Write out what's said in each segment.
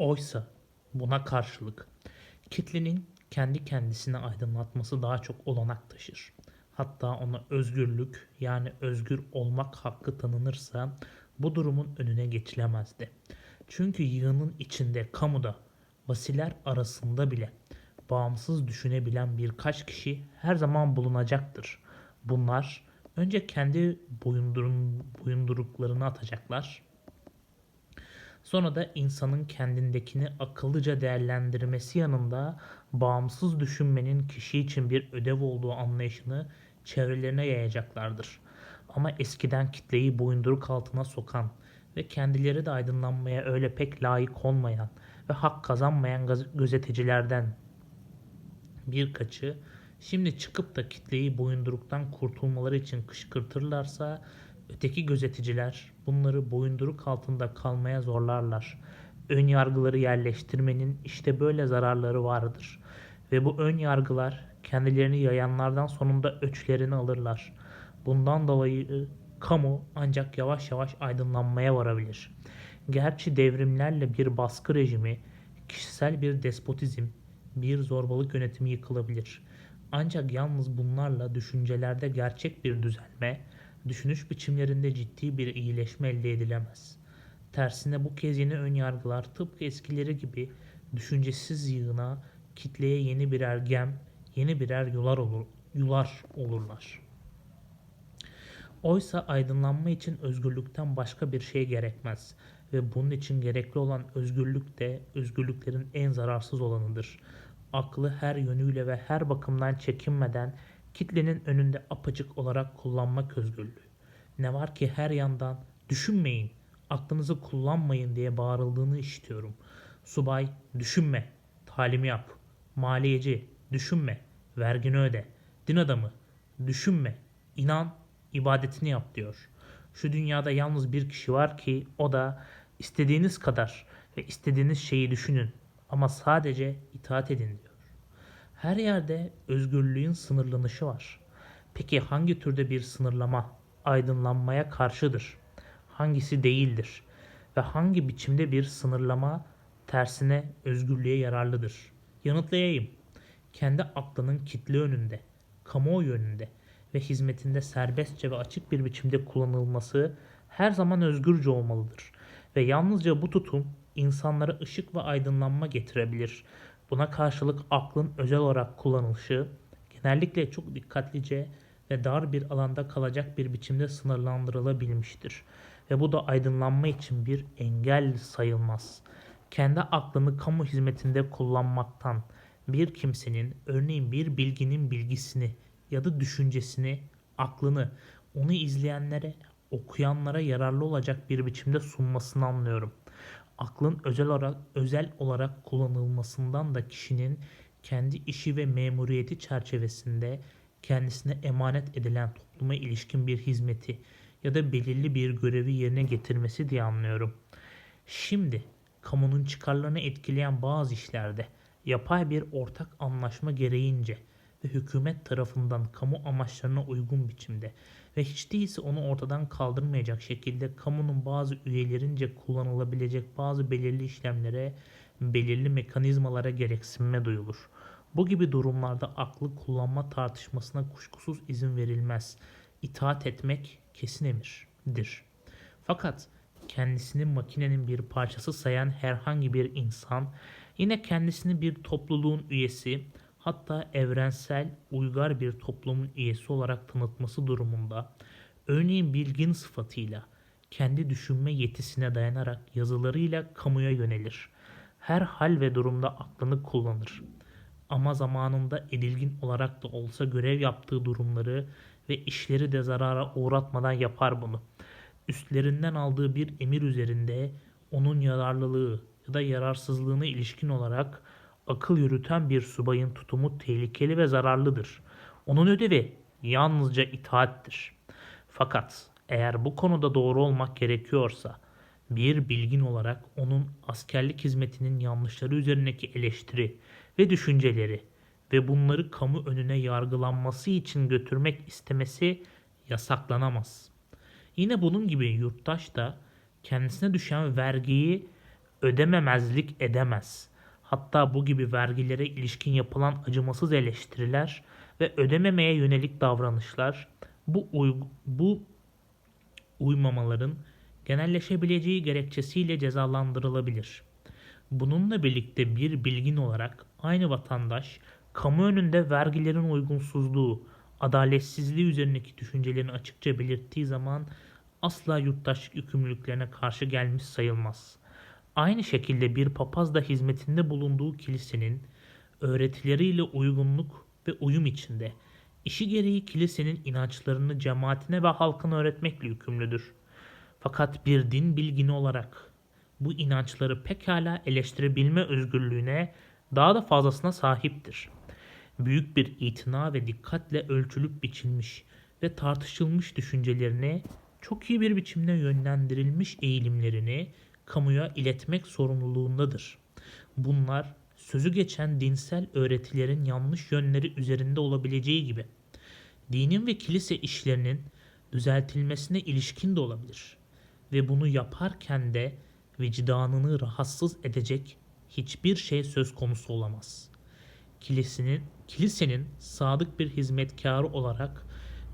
Oysa buna karşılık kitlenin kendi kendisini aydınlatması daha çok olanak taşır. Hatta ona özgürlük yani özgür olmak hakkı tanınırsa bu durumun önüne geçilemezdi. Çünkü yığının içinde kamuda vasiler arasında bile bağımsız düşünebilen birkaç kişi her zaman bulunacaktır. Bunlar önce kendi boyunduruklarını atacaklar. Sonra da insanın kendindekini akıllıca değerlendirmesi yanında bağımsız düşünmenin kişi için bir ödev olduğu anlayışını çevrelerine yayacaklardır. Ama eskiden kitleyi boyunduruk altına sokan ve kendileri de aydınlanmaya öyle pek layık olmayan ve hak kazanmayan gaz- gözetecilerden birkaçı şimdi çıkıp da kitleyi boyunduruktan kurtulmaları için kışkırtırlarsa öteki gözeticiler bunları boyunduruk altında kalmaya zorlarlar. Ön yargıları yerleştirmenin işte böyle zararları vardır. Ve bu ön yargılar kendilerini yayanlardan sonunda öçlerini alırlar. Bundan dolayı kamu ancak yavaş yavaş aydınlanmaya varabilir. Gerçi devrimlerle bir baskı rejimi, kişisel bir despotizm, bir zorbalık yönetimi yıkılabilir. Ancak yalnız bunlarla düşüncelerde gerçek bir düzelme, düşünüş biçimlerinde ciddi bir iyileşme elde edilemez. Tersine bu kez yeni ön yargılar tıpkı eskileri gibi düşüncesiz yığına, kitleye yeni birer gem, yeni birer yular, olur, yular olurlar. Oysa aydınlanma için özgürlükten başka bir şey gerekmez ve bunun için gerekli olan özgürlük de özgürlüklerin en zararsız olanıdır. Aklı her yönüyle ve her bakımdan çekinmeden kitlenin önünde apacık olarak kullanmak özgürlüğü. Ne var ki her yandan düşünmeyin, aklınızı kullanmayın diye bağırıldığını işitiyorum. Subay düşünme, talimi yap. Maliyeci düşünme, vergini öde. Din adamı düşünme, inan, ibadetini yap diyor. Şu dünyada yalnız bir kişi var ki o da istediğiniz kadar ve istediğiniz şeyi düşünün ama sadece itaat edin diyor. Her yerde özgürlüğün sınırlanışı var. Peki hangi türde bir sınırlama aydınlanmaya karşıdır? Hangisi değildir? Ve hangi biçimde bir sınırlama tersine özgürlüğe yararlıdır? Yanıtlayayım. Kendi aklının kitle önünde, kamuoyu önünde ve hizmetinde serbestçe ve açık bir biçimde kullanılması her zaman özgürce olmalıdır. Ve yalnızca bu tutum insanlara ışık ve aydınlanma getirebilir. Buna karşılık aklın özel olarak kullanılışı genellikle çok dikkatlice ve dar bir alanda kalacak bir biçimde sınırlandırılabilmiştir. Ve bu da aydınlanma için bir engel sayılmaz. Kendi aklını kamu hizmetinde kullanmaktan bir kimsenin örneğin bir bilginin bilgisini ya da düşüncesini, aklını onu izleyenlere, okuyanlara yararlı olacak bir biçimde sunmasını anlıyorum. Aklın özel olarak özel olarak kullanılmasından da kişinin kendi işi ve memuriyeti çerçevesinde kendisine emanet edilen topluma ilişkin bir hizmeti ya da belirli bir görevi yerine getirmesi diye anlıyorum. Şimdi kamunun çıkarlarını etkileyen bazı işlerde yapay bir ortak anlaşma gereğince ve hükümet tarafından kamu amaçlarına uygun biçimde ve hiç değilse onu ortadan kaldırmayacak şekilde kamunun bazı üyelerince kullanılabilecek bazı belirli işlemlere, belirli mekanizmalara gereksinme duyulur. Bu gibi durumlarda aklı kullanma tartışmasına kuşkusuz izin verilmez. İtaat etmek kesin emirdir. Fakat kendisini makinenin bir parçası sayan herhangi bir insan yine kendisini bir topluluğun üyesi hatta evrensel uygar bir toplumun üyesi olarak tanıtması durumunda örneğin bilgin sıfatıyla kendi düşünme yetisine dayanarak yazılarıyla kamuya yönelir. Her hal ve durumda aklını kullanır. Ama zamanında edilgin olarak da olsa görev yaptığı durumları ve işleri de zarara uğratmadan yapar bunu. Üstlerinden aldığı bir emir üzerinde onun yararlılığı ya da yararsızlığına ilişkin olarak akıl yürüten bir subayın tutumu tehlikeli ve zararlıdır. Onun ödevi yalnızca itaattir. Fakat eğer bu konuda doğru olmak gerekiyorsa bir bilgin olarak onun askerlik hizmetinin yanlışları üzerindeki eleştiri ve düşünceleri ve bunları kamu önüne yargılanması için götürmek istemesi yasaklanamaz. Yine bunun gibi yurttaş da kendisine düşen vergiyi ödememezlik edemez. Hatta bu gibi vergilere ilişkin yapılan acımasız eleştiriler ve ödememeye yönelik davranışlar bu, uyg- bu uymamaların genelleşebileceği gerekçesiyle cezalandırılabilir. Bununla birlikte bir bilgin olarak aynı vatandaş kamu önünde vergilerin uygunsuzluğu, adaletsizliği üzerindeki düşüncelerini açıkça belirttiği zaman asla yurttaşlık yükümlülüklerine karşı gelmiş sayılmaz. Aynı şekilde bir papaz da hizmetinde bulunduğu kilisenin öğretileriyle uygunluk ve uyum içinde işi gereği kilisenin inançlarını cemaatine ve halkına öğretmekle yükümlüdür. Fakat bir din bilgini olarak bu inançları pekala eleştirebilme özgürlüğüne daha da fazlasına sahiptir. Büyük bir itina ve dikkatle ölçülüp biçilmiş ve tartışılmış düşüncelerini çok iyi bir biçimde yönlendirilmiş eğilimlerini kamuya iletmek sorumluluğundadır. Bunlar sözü geçen dinsel öğretilerin yanlış yönleri üzerinde olabileceği gibi dinin ve kilise işlerinin düzeltilmesine ilişkin de olabilir. Ve bunu yaparken de vicdanını rahatsız edecek hiçbir şey söz konusu olamaz. Kilisenin, kilisenin sadık bir hizmetkarı olarak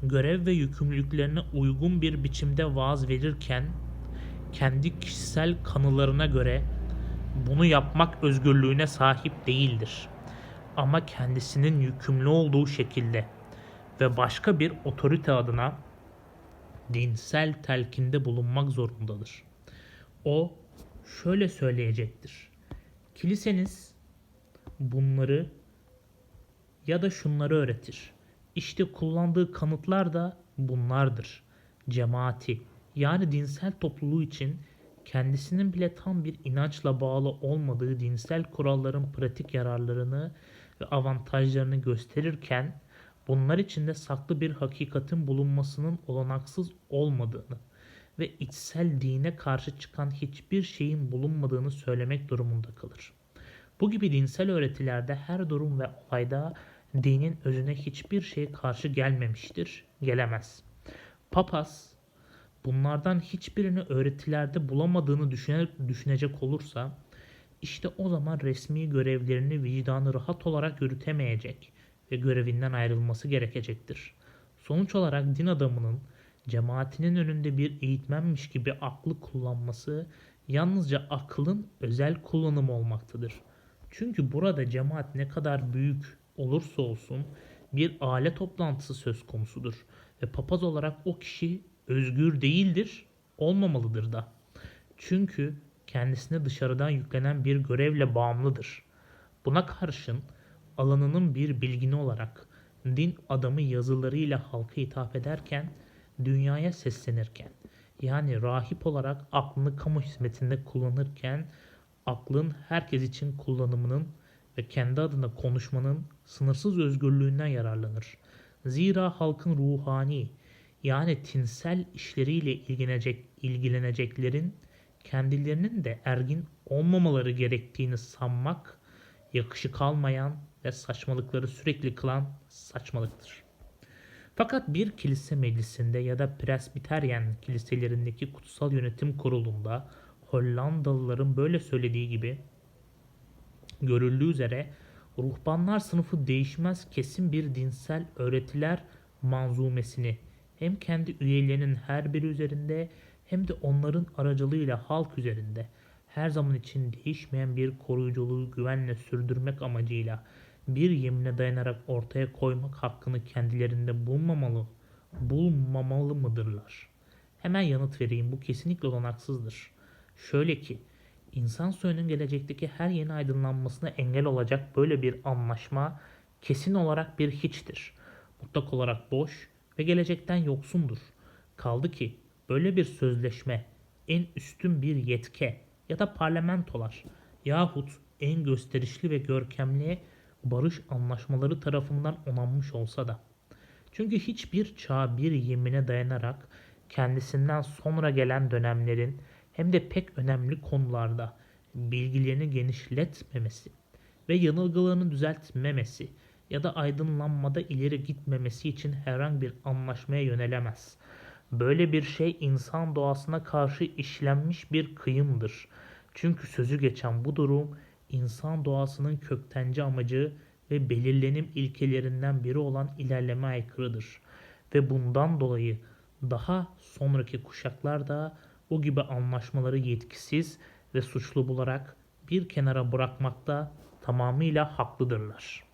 görev ve yükümlülüklerine uygun bir biçimde vaaz verirken kendi kişisel kanılarına göre bunu yapmak özgürlüğüne sahip değildir. Ama kendisinin yükümlü olduğu şekilde ve başka bir otorite adına dinsel telkinde bulunmak zorundadır. O şöyle söyleyecektir. Kiliseniz bunları ya da şunları öğretir. İşte kullandığı kanıtlar da bunlardır. Cemaati yani dinsel topluluğu için kendisinin bile tam bir inançla bağlı olmadığı dinsel kuralların pratik yararlarını ve avantajlarını gösterirken bunlar içinde saklı bir hakikatin bulunmasının olanaksız olmadığını ve içsel dine karşı çıkan hiçbir şeyin bulunmadığını söylemek durumunda kalır. Bu gibi dinsel öğretilerde her durum ve olayda dinin özüne hiçbir şey karşı gelmemiştir, gelemez. Papaz bunlardan hiçbirini öğretilerde bulamadığını düşüne, düşünecek olursa işte o zaman resmi görevlerini vicdanı rahat olarak yürütemeyecek ve görevinden ayrılması gerekecektir. Sonuç olarak din adamının cemaatinin önünde bir eğitmenmiş gibi aklı kullanması yalnızca aklın özel kullanımı olmaktadır. Çünkü burada cemaat ne kadar büyük olursa olsun bir aile toplantısı söz konusudur ve papaz olarak o kişi özgür değildir, olmamalıdır da. Çünkü kendisine dışarıdan yüklenen bir görevle bağımlıdır. Buna karşın alanının bir bilgini olarak din adamı yazılarıyla halka hitap ederken, dünyaya seslenirken, yani rahip olarak aklını kamu hizmetinde kullanırken, aklın herkes için kullanımının ve kendi adına konuşmanın sınırsız özgürlüğünden yararlanır. Zira halkın ruhani yani tinsel işleriyle ilgilenecek, ilgileneceklerin kendilerinin de ergin olmamaları gerektiğini sanmak yakışık almayan ve saçmalıkları sürekli kılan saçmalıktır. Fakat bir kilise meclisinde ya da presbiteryen kiliselerindeki kutsal yönetim kurulunda Hollandalıların böyle söylediği gibi görüldüğü üzere ruhbanlar sınıfı değişmez kesin bir dinsel öğretiler manzumesini hem kendi üyelerinin her biri üzerinde hem de onların aracılığıyla halk üzerinde her zaman için değişmeyen bir koruyuculuğu güvenle sürdürmek amacıyla bir yemine dayanarak ortaya koymak hakkını kendilerinde bulmamalı, bulmamalı mıdırlar? Hemen yanıt vereyim bu kesinlikle olanaksızdır. Şöyle ki insan soyunun gelecekteki her yeni aydınlanmasına engel olacak böyle bir anlaşma kesin olarak bir hiçtir. Mutlak olarak boş ve gelecekten yoksundur. Kaldı ki böyle bir sözleşme en üstün bir yetke ya da parlamentolar yahut en gösterişli ve görkemli barış anlaşmaları tarafından onanmış olsa da. Çünkü hiçbir çağ bir yemine dayanarak kendisinden sonra gelen dönemlerin hem de pek önemli konularda bilgilerini genişletmemesi ve yanılgılarını düzeltmemesi ya da aydınlanmada ileri gitmemesi için herhangi bir anlaşmaya yönelemez. Böyle bir şey insan doğasına karşı işlenmiş bir kıyımdır. Çünkü sözü geçen bu durum insan doğasının köktenci amacı ve belirlenim ilkelerinden biri olan ilerleme aykırıdır. Ve bundan dolayı daha sonraki kuşaklar da o gibi anlaşmaları yetkisiz ve suçlu bularak bir kenara bırakmakta tamamıyla haklıdırlar.